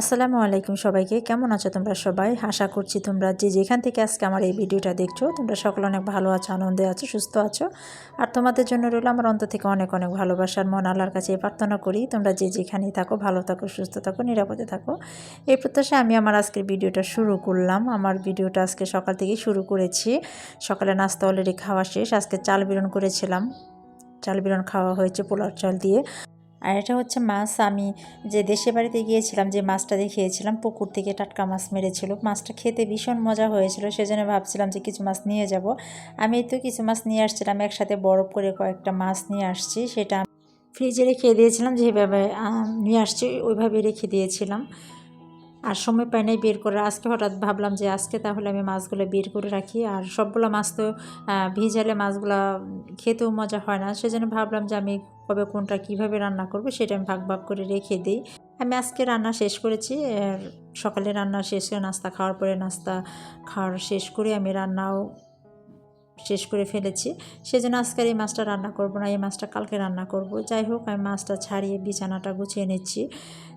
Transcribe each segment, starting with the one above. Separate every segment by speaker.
Speaker 1: আসসালামু আলাইকুম সবাইকে। কেমন আছো তোমরা সবাই? আশা করছি তোমরা যে যেখান থেকে আজকে আমার এই ভিডিওটা দেখছ, তোমরা সকলে অনেক ভালো আছো, আনন্দে আছো, সুস্থ আছো। আর তোমাদের জন্য রইল আমার অন্ত থেকে অনেক অনেক ভালোবাসার মন আল্লাহর কাছে প্রার্থনা করি, তোমরা যে যেখানেই থাকো, ভালো থাকো, সুস্থ থাকো, নিরাপদে থাকো। এই প্রত্যাশায় আমি আমার আজকের ভিডিওটা শুরু করলাম। আমার ভিডিওটা আজকে সকাল থেকেই শুরু করেছি। সকালে নাস্তা অলরেডি খাওয়া শেষ। আজকে চাল বিরন করেছিলাম। চাল বিরন খাওয়া হয়েছে পোলার চাল দিয়ে। আর এটা হচ্ছে মাছ। আমি যে দেশে বাড়িতে গিয়েছিলাম, যে মাছটা দেখিয়েছিলাম, পুকুর থেকে টাটকা মাছ মেরেছিল। মাছটা খেতে ভীষণ মজা হয়েছিল, সেজন্য ভাবছিলাম যে কিছু মাছ নিয়ে যাব। আমি তো কিছু মাছ নিয়ে আসছিলাম, একসাথে বরফ করে কয়েকটা মাছ নিয়ে আসছি, সেটা ফ্রিজে রেখে দিয়েছিলাম, যেভাবে নিয়ে আসছি ওইভাবে রেখে দিয়েছিলাম। আর সময় পাই নাই বের করে আজকে হঠাৎ ভাবলাম যে আজকে তাহলে আমি মাছগুলো বের করে রাখি। আর সবগুলো মাছ তো ভিজালে মাছগুলো খেতেও মজা হয় না। সেজন্য ভাবলাম যে আমি কবে কোনটা কীভাবে রান্না করব সেটা আমি ভাগ ভাগ করে রেখে দিই। আমি আজকে রান্না শেষ করেছি। সকালে রান্না শেষ করে নাস্তা খাওয়ার পরে নাস্তা খাওয়ার শেষ করে আমি রান্নাও শেষ করে ফেলেছি। সেজন্য আজকের এই মাছটা রান্না করব না, এই মাছটা কালকে রান্না করব। যাই হোক, আমি মাছটা ছাড়িয়ে বিছানাটা গুছিয়ে নিচ্ছি।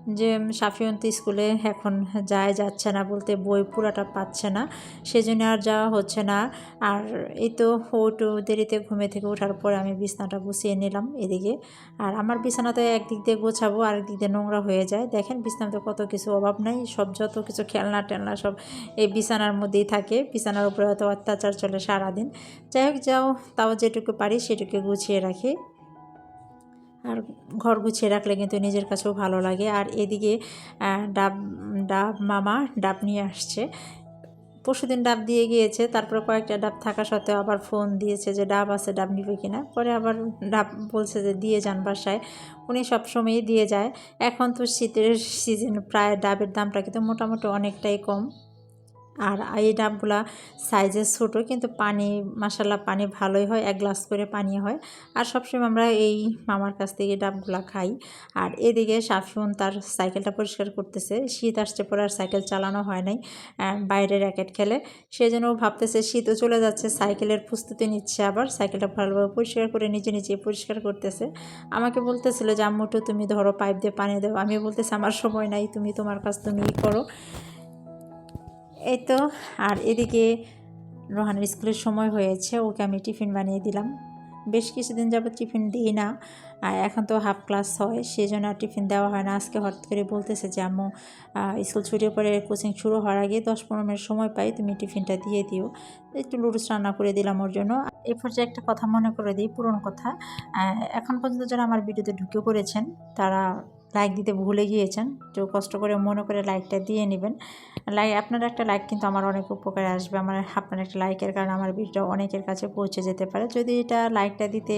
Speaker 1: যে সাফিয়ন্ত স্কুলে এখন যায়, যাচ্ছে না বলতে বই পুরাটা পাচ্ছে না। সেজন্য আর যাওয়া হচ্ছে না। আর এই তো একটু দেরিতে ঘুমে থেকে ওঠার পরে আমি বিছানাটা গুছিয়ে নিলাম এদিকে। আর আমার বিছানাতে একদিক দিয়ে গোছাবো আর দিক দিয়ে নোংরা হয়ে যায়। দেখেন বিছানাতে কত কিছু অভাব নাই, সব যত কিছু খেলনা টেলনা সব এই বিছানার মধ্যেই থাকে। বিছানার উপরে অত অত্যাচার চলে সারাদিন। যাই হোক, যাও, তাও যেটুকু পারি সেটুকু গুছিয়ে রাখি। আর ঘর গুছিয়ে রাখলে কিন্তু নিজের কাছেও ভালো লাগে। আর এদিকে ডাব ডাব মামা ডাব নিয়ে আসছে। পরশুদিন ডাব দিয়ে গিয়েছে, তারপরে কয়েকটা ডাব থাকা সত্ত্বেও আবার ফোন দিয়েছে যে ডাব আছে, ডাব নিবে কিনা। পরে আবার ডাব বলছে যে দিয়ে যান বাসায়। উনি সবসময়ই দিয়ে যায়। এখন তো শীতের সিজন প্রায় ডাবের দামটা কিন্তু মোটামুটি অনেকটাই কম। আর এই ডাবগুলা সাইজে ছোটো, কিন্তু পানি মাসাল্লা পানি ভালোই হয়, এক গ্লাস করে পানি হয়। আর সবসময় আমরা এই মামার কাছ থেকে ডাবগুলা খাই। আর এদিকে সাফিউন তার সাইকেলটা পরিষ্কার করতেছে। শীত আসছে পরে আর সাইকেল চালানো হয় নাই বাইরে র্যাকেট খেলে। সেই জন্য ভাবতেছে শীতও চলে যাচ্ছে, সাইকেলের প্রস্তুতি নিচ্ছে আবার। সাইকেলটা ভালোভাবে পরিষ্কার করে নিজে নিজে পরিষ্কার করতেছে। আমাকে বলতেছিল যে আম্মুটু তুমি ধরো, পাইপ দিয়ে পানি দেবো আমি বলতেছি, আমার সময় নাই, তুমি তোমার কাজ তুমি করো। এই তো, আর এদিকে রোহানের স্কুলের সময় হয়েছে, ওকে আমি টিফিন বানিয়ে দিলাম। বেশ কিছুদিন যাবত টিফিন দিই না, আর এখন তো হাফ ক্লাস হয় সেই জন্য আর টিফিন দেওয়া হয় না। আজকে হঠাৎ করে বলতেছে যে, আম্মু স্কুল ছুটির পরে কোচিং শুরু হওয়ার আগে দশ পনেরো মিনিট সময় পাই, তুমি টিফিনটা দিয়ে দিও। একটু লুডুস রান্না করে দিলাম ওর জন্য। এ পর্যায়ে একটা কথা মনে করে দিই, পুরনো কথা। এখন পর্যন্ত যারা আমার ভিডিওতে ঢুকে পড়েছেন, তারা লাইক দিতে ভুলে গিয়েছেন তো কষ্ট করে মনে করে লাইকটা দিয়ে নেবেন। লাইক আপনার একটা লাইক কিন্তু আমার অনেক উপকারে আসবে। আমার, আপনার একটা লাইকের কারণে আমার ভিডিও অনেকের কাছে পৌঁছে যেতে পারে। যদি এটা লাইকটা দিতে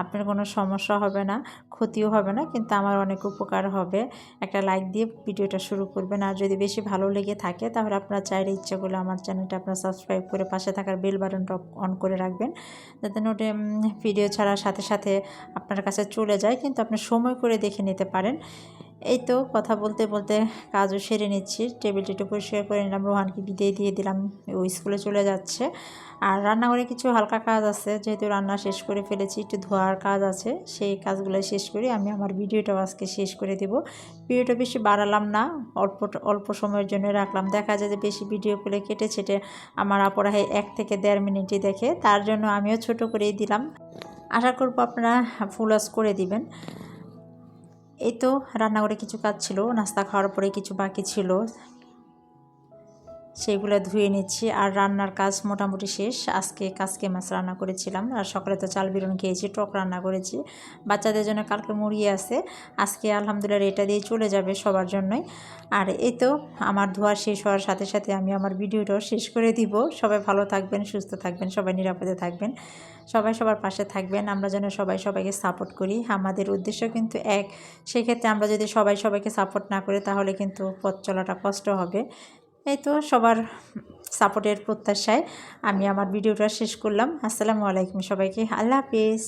Speaker 1: আপনার কোনো সমস্যা হবে না, ক্ষতিও হবে না, কিন্তু আমার অনেক উপকার হবে। একটা লাইক দিয়ে ভিডিওটা শুরু করবেন। আর যদি বেশি ভালো লেগে থাকে, তাহলে আপনার চাইলে ইচ্ছা করলে আমার চ্যানেলটা আপনার সাবস্ক্রাইব করে পাশে থাকার বেল বাটনটা অন করে রাখবেন। যাতে নোটে ভিডিও ছাড়ার সাথে সাথে আপনার কাছে চলে যায়, কিন্তু আপনি সময় করে দেখে নিতে পারেন। এই তো কথা বলতে বলতে কাজও সেরে নিচ্ছি। টেবিলটি একটু পরিষ্কার করে নিলাম, রোহানকে বিদায় দিয়ে দিলাম। ও স্কুলে চলে যাচ্ছে। আর রান্নাঘরে কিছু হালকা কাজ আছে, যেহেতু রান্না শেষ করে ফেলেছি, একটু ধোয়ার কাজ আছে, সেই কাজগুলো শেষ করে। আমি আমার ভিডিওটাও আজকে শেষ করে দেব। ভিডিওটা বেশি বাড়ালাম না, অল্প অল্প সময়ের জন্য রাখলাম। দেখা যায় যে বেশি ভিডিও করে কেটে ছেটে আমার অপরাহে এক থেকে দেড় মিনিটই দেখে, তার জন্য আমিও ছোট করেই দিলাম। আশা করব আপনারা ফুলাস করে দিবেন। এই তো রান্নাঘরে কিছু কাজ ছিল নাস্তা খাওয়ার পরে কিছু বাকি ছিল। সেগুলো ধুয়ে নিচ্ছি আর রান্নার কাজ মোটামুটি শেষ। আজকে কাজকে মাছ রান্না করেছিলাম। আর সকালে তো চাল বিরন খেয়েছি, টক রান্না করেছি। বাচ্চাদের জন্য কালকে মুড়িয়ে আছে। আজকে আলহামদুলিল্লাহ এটা দিয়ে চলে যাবে সবার জন্যই। আর এই তো আমার ধোয়া শেষ হওয়ার সাথে সাথে আমি আমার ভিডিওটাও শেষ করে দিব। সবাই ভালো থাকবেন, সুস্থ থাকবেন, সবাই নিরাপদে থাকবেন। সবাই সবার পাশে থাকবেন। আমরা যেন সবাই সবাইকে সাপোর্ট করি। আমাদের উদ্দেশ্য কিন্তু এক। সেক্ষেত্রে আমরা যদি সবাই সবাইকে সাপোর্ট না করি, তাহলে কিন্তু পথ চলাটা কষ্ট হবে। এই তো সবার সাপোর্টের প্রত্যাশায় আমি আমার ভিডিওটা শেষ করলাম। আসসালামু আলাইকুম সবাইকে। আল্লাহ হাফিজ।